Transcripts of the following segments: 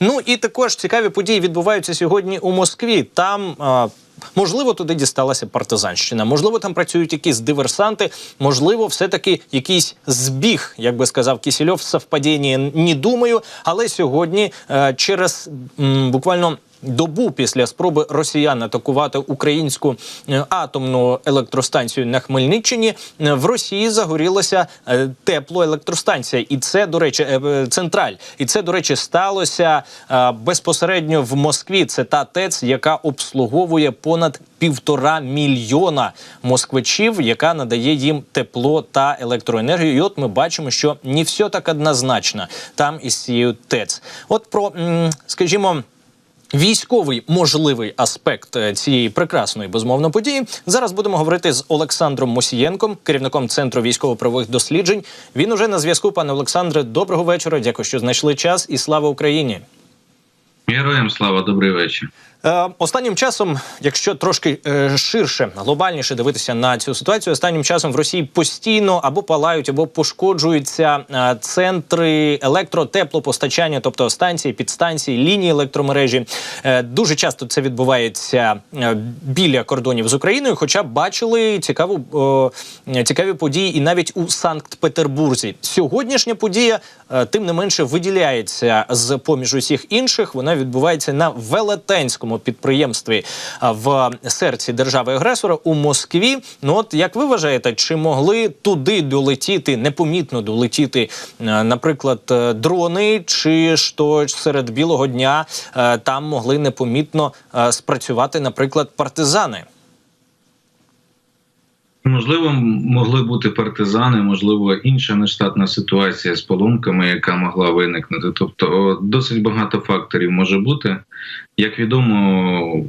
Ну і також цікаві події відбуваються сьогодні у Москві. Там а, можливо туди дісталася партизанщина, можливо, там працюють якісь диверсанти, можливо, все таки якийсь збіг, як би сказав Кісільов, совпадіння не думаю. Але сьогодні е, через м, буквально. Добу після спроби росіян атакувати українську е, атомну електростанцію на Хмельниччині е, в Росії загорілася е, теплоелектростанція, і це до речі, централь. І це до речі сталося безпосередньо в Москві. Це та ТЕЦ, яка обслуговує понад півтора мільйона москвичів, яка надає їм тепло та електроенергію. І от ми бачимо, що не все так однозначно там із цією ТЕЦ. От про, скажімо. Військовий можливий аспект е, цієї прекрасної безмовно події зараз будемо говорити з Олександром Мосієнком, керівником центру військово-правових досліджень. Він уже на зв'язку. Пане Олександре, доброго вечора. Дякую, що знайшли час, і слава Україні. Героям слава, добрий вечір. Е, останнім часом, якщо трошки е, ширше, глобальніше дивитися на цю ситуацію, останнім часом в Росії постійно або палають, або пошкоджуються е, центри електротеплопостачання, тобто станції, підстанції, лінії електромережі. Дуже часто це відбувається біля кордонів з Україною. Хоча бачили цікаву цікаві події, і навіть у Санкт-Петербурзі. Сьогоднішня подія, тим не менше, виділяється з поміж усіх інших. Вона відбувається на велетенському підприємстві в серці держави-агресора у Москві. Ну от як ви вважаєте, чи могли туди долетіти непомітно долетіти, е, наприклад, е, дрони, чи то серед білого дня е, там могли непомітно спрацювати, наприклад, партизани? Можливо, могли бути партизани, можливо, інша нештатна ситуація з поломками, яка могла виникнути. Тобто, досить багато факторів може бути. Як відомо,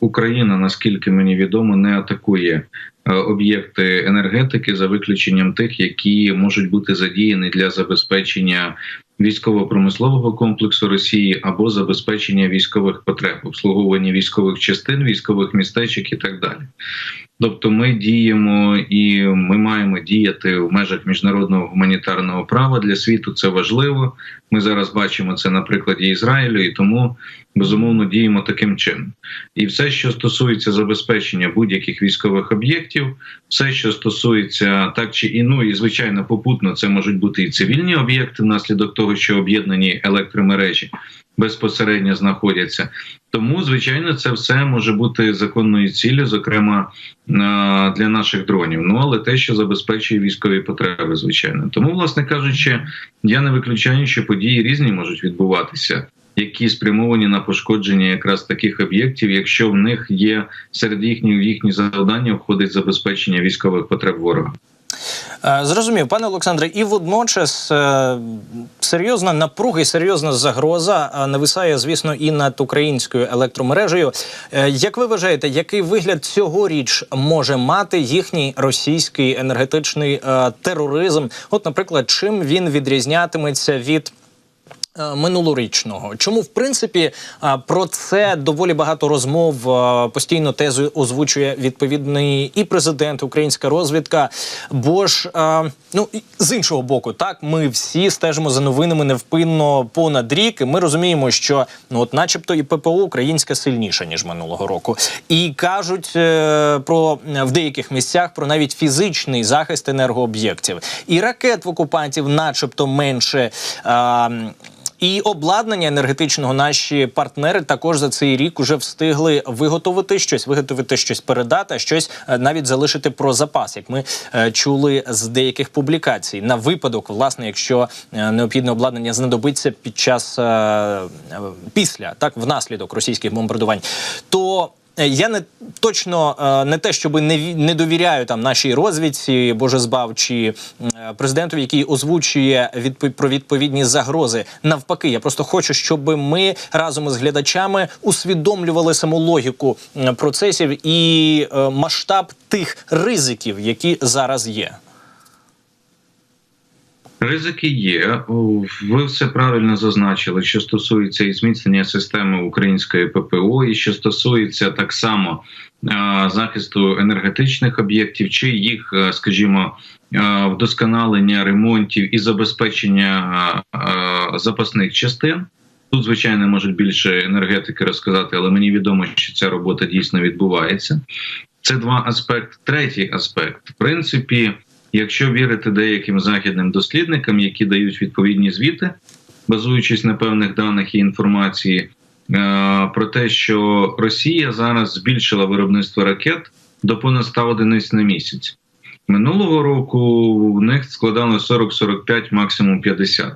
Україна, наскільки мені відомо, не атакує е, об'єкти енергетики за виключенням тих, які можуть бути задіяні для забезпечення військово-промислового комплексу Росії або забезпечення військових потреб, обслуговування військових частин, військових містечок і так далі. Тобто, ми діємо і ми маємо діяти в межах міжнародного гуманітарного права для світу. Це важливо. Ми зараз бачимо це на прикладі Ізраїлю, і тому безумовно діємо таким чином. І все, що стосується забезпечення будь-яких військових об'єктів, все, що стосується так чи і ну і звичайно, попутно це можуть бути і цивільні об'єкти внаслідок того, що об'єднані електромережі безпосередньо знаходяться. Тому, звичайно, це все може бути законною ціллю, зокрема для наших дронів. Ну але те, що забезпечує військові потреби, звичайно. Тому, власне кажучи, я не виключаю, що події різні можуть відбуватися. Які спрямовані на пошкодження якраз таких об'єктів, якщо в них є серед їхніх їхні завдання, входить забезпечення військових потреб ворога. Е, Зрозумів, пане Олександре, і водночас е, серйозна напруга і серйозна загроза е, нависає, звісно, і над українською електромережею. Як ви вважаєте, який вигляд цьогоріч може мати їхній російський енергетичний тероризм? От, наприклад, чим він відрізнятиметься від Минулорічного, чому в принципі про це доволі багато розмов постійно тезу озвучує відповідний і президент, українська розвідка. Бо ж ну з іншого боку, так ми всі стежимо за новинами невпинно понад рік. і Ми розуміємо, що ну от, начебто, і ППО українська сильніша ніж минулого року, і кажуть е, про в деяких місцях про навіть фізичний захист енергооб'єктів і ракет в окупантів, начебто, менше. І обладнання енергетичного наші партнери також за цей рік уже встигли виготовити щось, виготовити щось передати, а щось е, навіть залишити про запас, як ми е, чули з деяких публікацій, на випадок, власне, якщо е, необхідне обладнання знадобиться під час після так внаслідок російських бомбардувань, то Я не точно е, не те, щоб не не довіряю там нашій розвідці, боже збав чи е, президенту, який озвучує відпо- про відповідні загрози. Навпаки, я просто хочу, щоб ми разом із глядачами усвідомлювали саму логіку е, процесів і е, масштаб тих ризиків, які зараз є. Ризики є. Ви все правильно зазначили, що стосується і зміцнення системи української ППО, і що стосується так само захисту енергетичних об'єктів, чи їх, скажімо, вдосконалення ремонтів і забезпечення запасних частин. Тут, звичайно, можуть більше енергетики розказати, але мені відомо, що ця робота дійсно відбувається. Це два аспекти. Третій аспект, в принципі, якщо вірити деяким західним дослідникам, які дають відповідні звіти, базуючись на певних даних і інформації, е, про те, що Росія зараз збільшила виробництво ракет до понад 100 одиниць на місяць. Минулого року в них складало 40-45, максимум 50.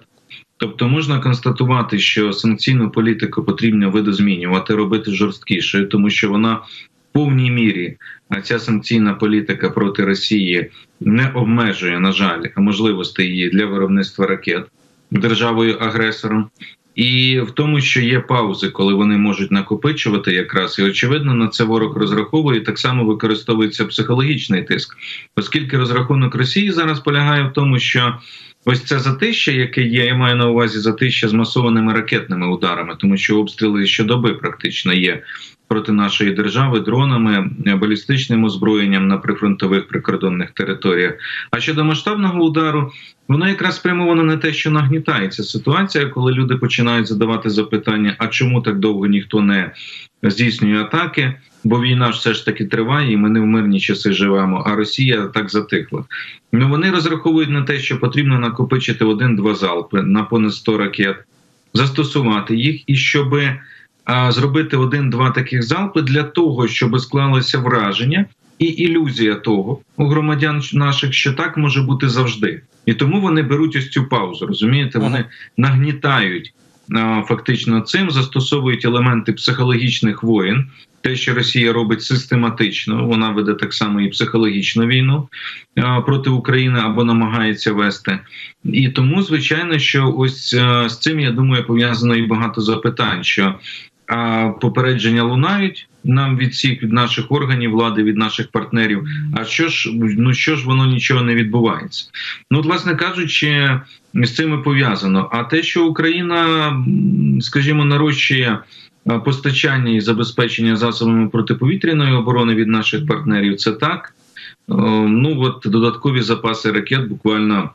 Тобто можна констатувати, що санкційну політику потрібно видозмінювати, робити жорсткішою, тому що вона в повній мірі ця санкційна політика проти Росії не обмежує, на жаль, можливостей її для виробництва ракет державою агресором. І в тому, що є паузи, коли вони можуть накопичувати, якраз і очевидно на це ворог розраховує. Так само використовується психологічний тиск, оскільки розрахунок Росії зараз полягає в тому, що ось це затища, яке є, я маю на увазі затища з масованими ракетними ударами, тому що обстріли щодоби практично є проти нашої держави дронами, балістичним озброєнням на прифронтових прикордонних територіях. А щодо масштабного удару, воно якраз спрямовано на те, що нагнітається ситуація, коли люди починають задавати запитання: а чому так довго ніхто не здійснює атаки? Бо війна все ж таки триває, і ми не в мирні часи живемо. А Росія так затихла. Ну вони розраховують на те, що потрібно накопичити один-два залпи на понад 100 ракет, застосувати їх, і щоб а, зробити один-два таких залпи для того, щоб склалося враження і ілюзія того у громадян наших, що так може бути завжди, і тому вони беруть ось цю паузу. Розумієте, вони нагнітають фактично цим, застосовують елементи психологічних воєн. Те, що Росія робить систематично, вона веде так само і психологічну війну проти України або намагається вести. І тому, звичайно, що ось з цим я думаю пов'язано і багато запитань. що попередження лунають нам від всіх від наших органів влади, від наших партнерів. А що ж ну що ж воно нічого не відбувається? Ну, от, власне кажучи, з цим і пов'язано. А те, що Україна, скажімо, нарощує постачання і забезпечення засобами протиповітряної оборони від наших партнерів, це так. Ну от додаткові запаси ракет буквально.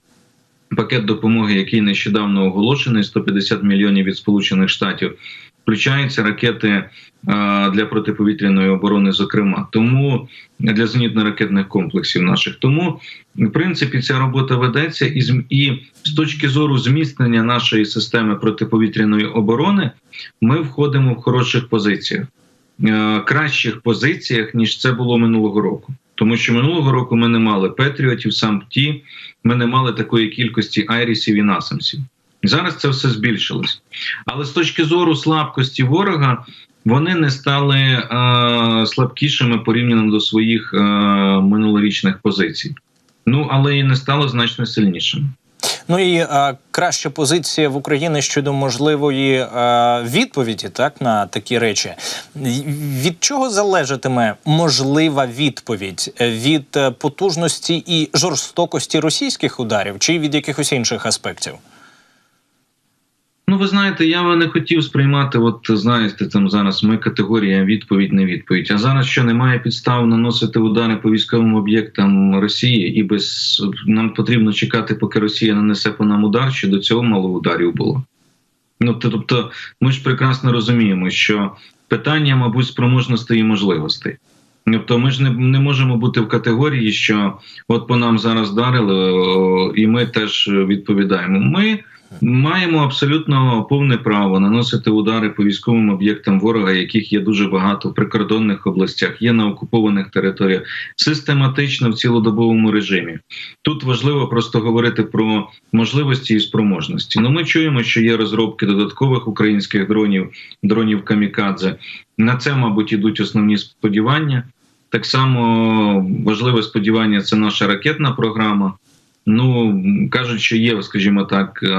Пакет допомоги, який нещодавно оголошений, 150 мільйонів від Сполучених Штатів, включаються ракети е, для протиповітряної оборони, зокрема, тому для зенітно-ракетних комплексів наших. Тому, в принципі, ця робота ведеться, і і з точки зору зміцнення нашої системи протиповітряної оборони, ми входимо в хороших позиціях, е, кращих позиціях ніж це було минулого року. Тому що минулого року ми не мали Петріотів, сам ті, ми не мали такої кількості айрісів і насамсів. Зараз це все збільшилось. Але з точки зору слабкості ворога, вони не стали е, слабкішими порівняно до своїх е, минулорічних позицій. Ну але і не стало значно сильнішими. Ну і е, краща позиція в Україні щодо можливої е, відповіді так на такі речі. Від чого залежатиме можлива відповідь від е, потужності і жорстокості російських ударів, чи від якихось інших аспектів? Ну, ви знаєте, я не хотів сприймати, от знаєте, там зараз ми категорія відповідь, не відповідь. А зараз що немає підстав наносити удари по військовим об'єктам Росії, і без нам потрібно чекати, поки Росія нанесе по нам удар, що до цього мало ударів було. Ну тобто, ми ж прекрасно розуміємо, що питання, мабуть, спроможностей і можливостей. Тобто, ми ж не, не можемо бути в категорії, що от по нам зараз вдарили, о, і ми теж відповідаємо. Ми маємо абсолютно повне право наносити удари по військовим об'єктам ворога, яких є дуже багато в прикордонних областях, є на окупованих територіях, систематично в цілодобовому режимі. Тут важливо просто говорити про можливості і спроможності. Ну, ми чуємо, що є розробки додаткових українських дронів, дронів камікадзе. На це, мабуть, ідуть основні сподівання. Так само важливе сподівання це наша ракетна програма. Ну кажуть, що є, скажімо так, е,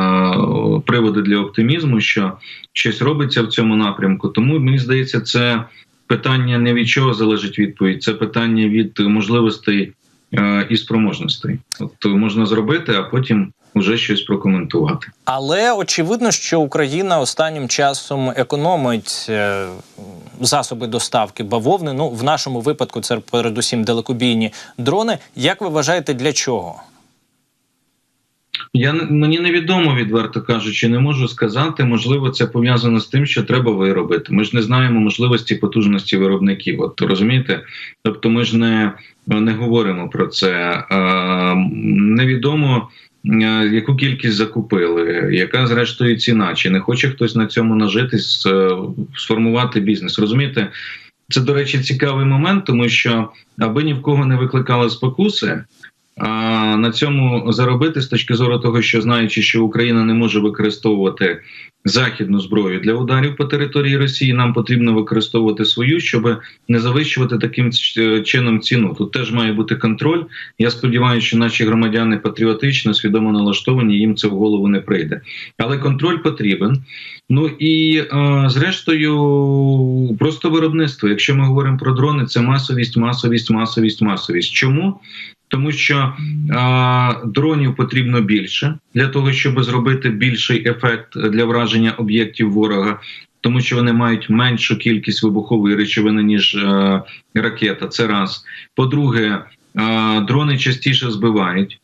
приводи для оптимізму, що щось робиться в цьому напрямку. Тому мені здається, це питання не від чого залежить відповідь, це питання від можливостей е, і спроможностей. Тобто можна зробити, а потім вже щось прокоментувати. Але очевидно, що Україна останнім часом економить засоби доставки бавовни. Ну, в нашому випадку це передусім далекобійні дрони. Як ви вважаєте, для чого? Я мені невідомо, відверто кажучи, не можу сказати. Можливо, це пов'язано з тим, що треба виробити. Ми ж не знаємо можливості потужності виробників. От розумієте? Тобто, ми ж не, не говоримо про це. Е, невідомо. Яку кількість закупили, яка зрештою ціна? Чи не хоче хтось на цьому нажитись, е, сформувати бізнес? Розумієте, це, до речі, цікавий момент, тому що аби ні в кого не викликали спокуси, на цьому заробити з точки зору того, що знаючи, що Україна не може використовувати західну зброю для ударів по території Росії, нам потрібно використовувати свою, щоб не завищувати таким чином ціну. Тут теж має бути контроль. Я сподіваюся, що наші громадяни патріотично, свідомо налаштовані, їм це в голову не прийде. Але контроль потрібен. Ну і е, зрештою, просто виробництво. Якщо ми говоримо про дрони, це масовість, масовість, масовість, масовість. Чому? Тому що е, дронів потрібно більше для того, щоб зробити більший ефект для враження об'єктів ворога, тому що вони мають меншу кількість вибухової речовини ніж е, ракета. Це раз. По-друге, е, дрони частіше збивають.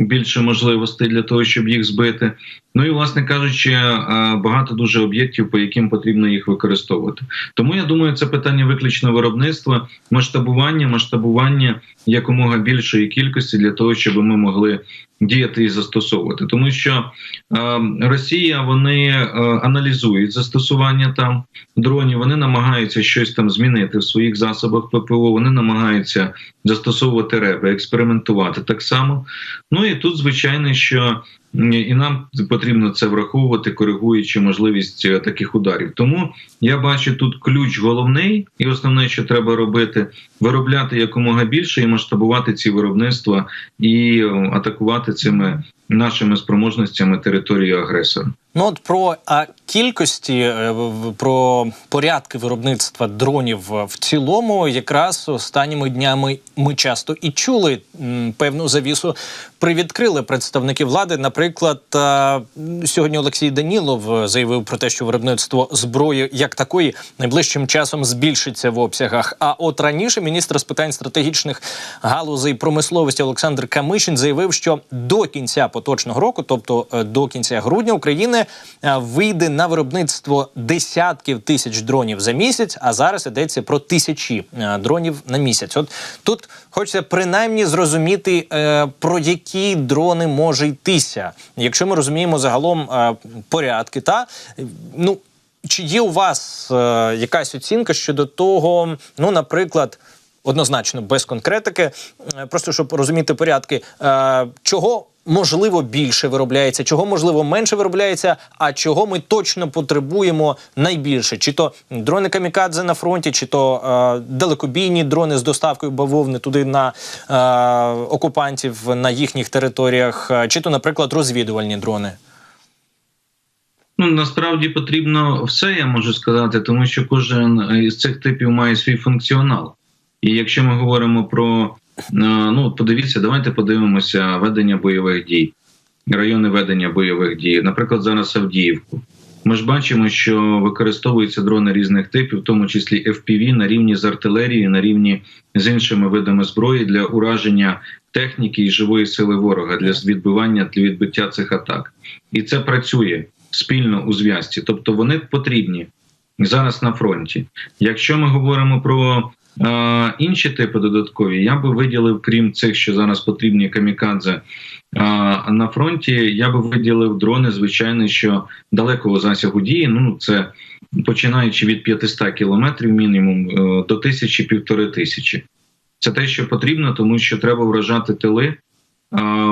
Більше можливостей для того, щоб їх збити. Ну і власне кажучи, е, багато дуже об'єктів, по яким потрібно їх використовувати. Тому я думаю, це питання виключно виробництва, масштабування, масштабування якомога більшої кількості для того, щоб ми могли діяти і застосовувати. Тому що е, Росія вони е, аналізують застосування там дронів, вони намагаються щось там змінити в своїх засобах ППО. Вони намагаються застосовувати реби, експериментувати так само. Ну і тут звичайно, що і нам потрібно це враховувати, коригуючи можливість е, таких ударів. Тому я бачу тут ключ головний, і основне, що треба робити, виробляти якомога більше і масштабувати ці виробництва і е, атакувати цими нашими спроможностями територію агресора. Ну от про а, кількості, е, про порядки виробництва дронів в цілому, якраз останніми днями ми часто і чули м, певну завісу. Привідкрили представники влади. Наприклад, сьогодні Олексій Данілов е, заявив про те, що виробництво зброї як такої найближчим часом збільшиться в обсягах. А от раніше міністр з питань стратегічних галузей промисловості Олександр Камишин заявив, що до кінця поточного року, тобто е, до кінця грудня, України е, вийде на виробництво десятків тисяч дронів за місяць. А зараз йдеться про тисячі е, дронів на місяць. От тут хочеться принаймні зрозуміти е, про які дрони може йтися, якщо ми розуміємо загалом е, порядки, та ну. Чи є у вас е, якась оцінка щодо того, ну, наприклад, однозначно без конкретики, е, просто щоб розуміти порядки, е, чого можливо більше виробляється, чого можливо менше виробляється, а чого ми точно потребуємо найбільше? Чи то дрони камікадзе на фронті, чи то е, далекобійні дрони з доставкою бавовни туди на окупантів на їхніх територіях, чи то, наприклад, розвідувальні дрони. Ну насправді потрібно все, я можу сказати, тому що кожен із цих типів має свій функціонал. І якщо ми говоримо про е, ну подивіться, давайте подивимося ведення бойових дій, райони ведення бойових дій, наприклад, зараз Авдіївку. Ми ж бачимо, що використовуються дрони різних типів, в тому числі FPV, на рівні з артилерією, на рівні з іншими видами зброї для ураження техніки і живої сили ворога для відбивання для відбиття цих атак. І це працює спільно у зв'язці, тобто вони потрібні зараз на фронті. Якщо ми говоримо про інші типи додаткові, я би виділив, крім цих, що зараз потрібні камікадзе на фронті, я би виділив дрони, звичайно, що далекого засягу дії. Ну це починаючи від 500 кілометрів, мінімум е, до тисячі півтори тисячі. Це те, що потрібно, тому що треба вражати тили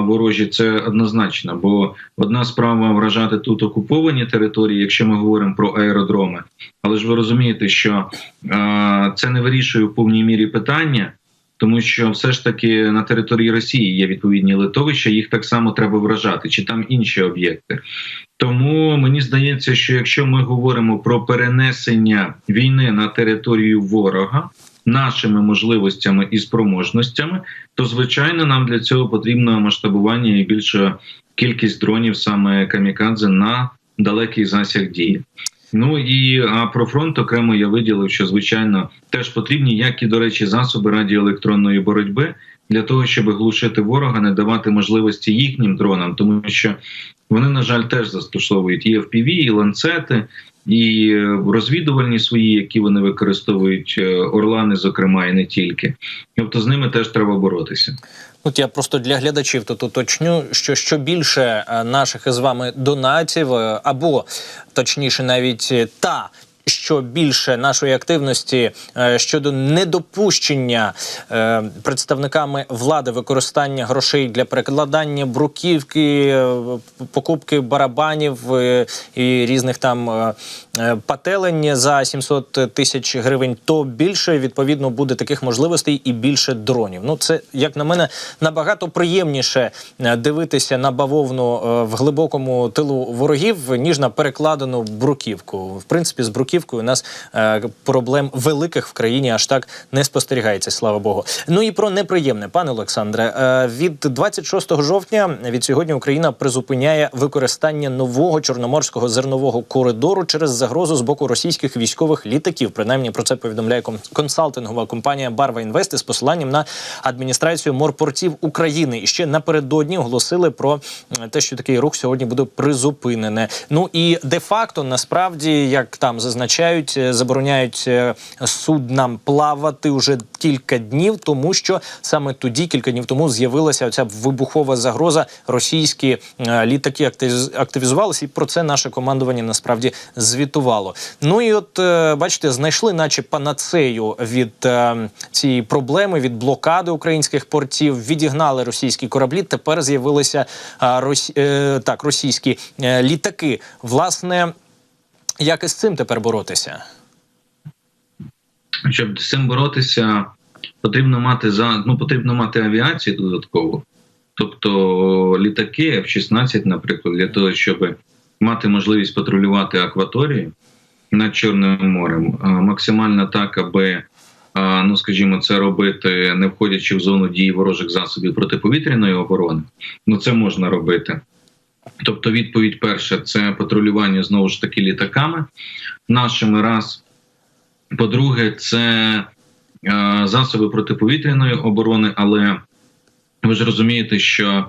ворожі. Це однозначно. Бо одна справа вражати тут окуповані території, якщо ми говоримо про аеродроми. Але ж ви розумієте, що це не вирішує в повній мірі питання. Тому що все ж таки на території Росії є відповідні литовища, їх так само треба вражати, чи там інші об'єкти. Тому мені здається, що якщо ми говоримо про перенесення війни на територію ворога нашими можливостями і спроможностями, то звичайно нам для цього потрібно масштабування і більша кількість дронів саме камікадзе на далекий засяг дії. Ну і а про фронт окремо я виділив, що звичайно теж потрібні, як і до речі, засоби радіоелектронної боротьби. для того, щоб глушити ворога, не давати можливості їхнім дронам, тому що вони, на жаль, теж застосовують і FPV, і ланцети, і е, розвідувальні свої, які вони використовують е, орлани, зокрема, і не тільки. Тобто з ними теж треба боротися. От я просто для глядачів тут уточню, що що більше е, наших із вами донатів, або точніше, навіть та. Що більше нашої активності е, щодо недопущення е, представниками влади використання грошей для перекладання бруківки, е, покупки барабанів і різних там пателень за 700 тисяч гривень, то більше відповідно буде таких можливостей і більше дронів. Ну це як на мене набагато приємніше е, дивитися на бавовну е, в глибокому тилу ворогів, ніж на перекладену бруківку. В принципі, з бруківкою у нас е, проблем великих в країні аж так не спостерігається. Слава Богу. Ну і про неприємне, пане Олександре. Е, від 26 жовтня від сьогодні Україна призупиняє використання нового чорноморського зернового коридору через загрозу з боку російських військових літаків. Принаймні про це повідомляє кон- консалтингова компанія Барва Інвест з посиланням на адміністрацію морпортів України. І ще напередодні оголосили про те, що такий рух сьогодні буде призупинене. Ну і де-факто, насправді, як там зазначають, е, забороняють е, суднам плавати уже кілька днів, тому що саме тоді, кілька днів тому, з'явилася оця вибухова загроза. Російські е, літаки активіз- активізувалися, і про це наше командування насправді звітувало. Ну і от е, бачите, знайшли, наче панацею від е, цієї проблеми, від блокади українських портів, відігнали російські кораблі. Тепер з'явилися рос, е, так, російські літаки. Власне, як із цим тепер боротися? Щоб з цим боротися, потрібно мати за ну потрібно мати авіацію додатково, тобто літаки F-16, наприклад, для того, щоб мати можливість патрулювати акваторію над Чорним морем, максимально так, аби ну скажімо, це робити, не входячи в зону дії ворожих засобів протиповітряної оборони. Ну це можна робити. Тобто, відповідь перша це патрулювання знову ж таки літаками нашими раз. По-друге, це засоби протиповітряної оборони, але ви ж розумієте, що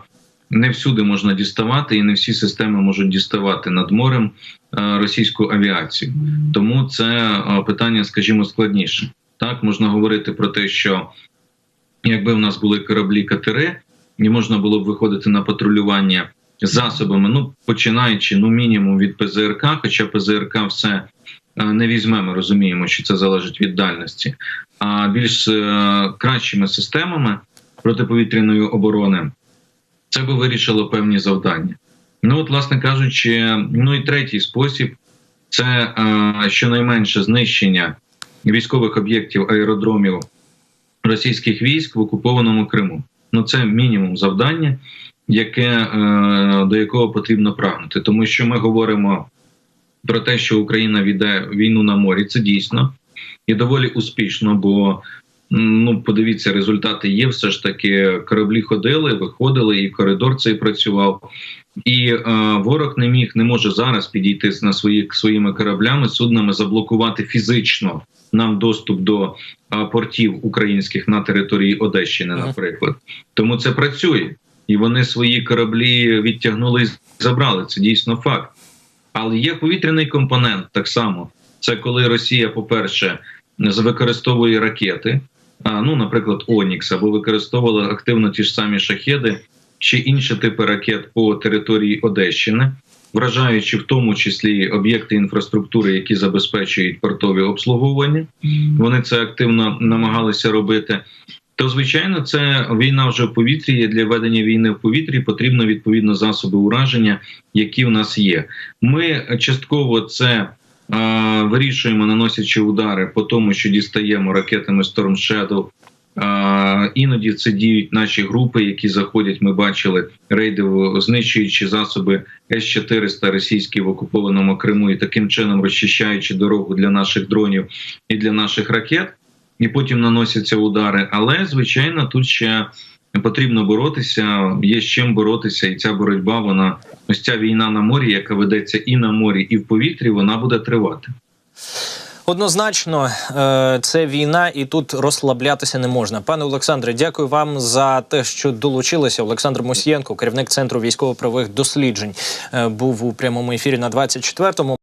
не всюди можна діставати, і не всі системи можуть діставати над морем е, російську авіацію. Тому це е, питання, скажімо, складніше. Так можна говорити про те, що якби в нас були кораблі катери, і можна було б виходити на патрулювання засобами, ну починаючи ну мінімум від ПЗРК, хоча ПЗРК все е, не візьме, ми розуміємо, що це залежить від дальності, а більш кращими системами протиповітряної оборони, це би вирішило певні завдання. Ну, от, власне кажучи, ну і третій спосіб це е, щонайменше знищення військових об'єктів аеродромів російських військ в окупованому Криму. Ну це мінімум завдання, яке е, до якого потрібно прагнути, тому що ми говоримо про те, що Україна веде війну на морі. Це дійсно і доволі успішно, бо ну подивіться, результати є. Все ж таки кораблі ходили, виходили, і коридор цей працював. І е, ворог не міг, не може зараз підійти на свої своїми кораблями, суднами, заблокувати фізично нам доступ до е, портів українських на території Одещини, наприклад. Тому це працює, і вони свої кораблі відтягнули і забрали. Це дійсно факт. Але є повітряний компонент так само. Це коли Росія, по-перше, використовує ракети, ну, наприклад, Онікс, або використовувала активно ті ж самі шахеди чи інші типи ракет по території Одещини, вражаючи в тому числі об'єкти інфраструктури, які забезпечують портові обслуговування. Вони це активно намагалися робити. То, звичайно, це війна вже в повітрі. і Для ведення війни в повітрі потрібно відповідно засоби ураження, які в нас є. Ми частково це вирішуємо, наносячи удари по тому, що дістаємо ракетами Storm Shadow. Е, іноді це діють наші групи, які заходять. Ми бачили рейди, в- знищуючи засоби С-400 російські в окупованому Криму, і таким чином розчищаючи дорогу для наших дронів і для наших ракет і потім наносяться удари. Але звичайно, тут ще потрібно боротися. Є з чим боротися, і ця боротьба, вона ось ця війна на морі, яка ведеться і на морі, і в повітрі, вона буде тривати. Однозначно, е, це війна, і тут розслаблятися не можна. Пане Олександре, дякую вам за те, що долучилися. Олександр Мосієнко, керівник центру військово-правових досліджень, е, був у прямому ефірі на 24-му.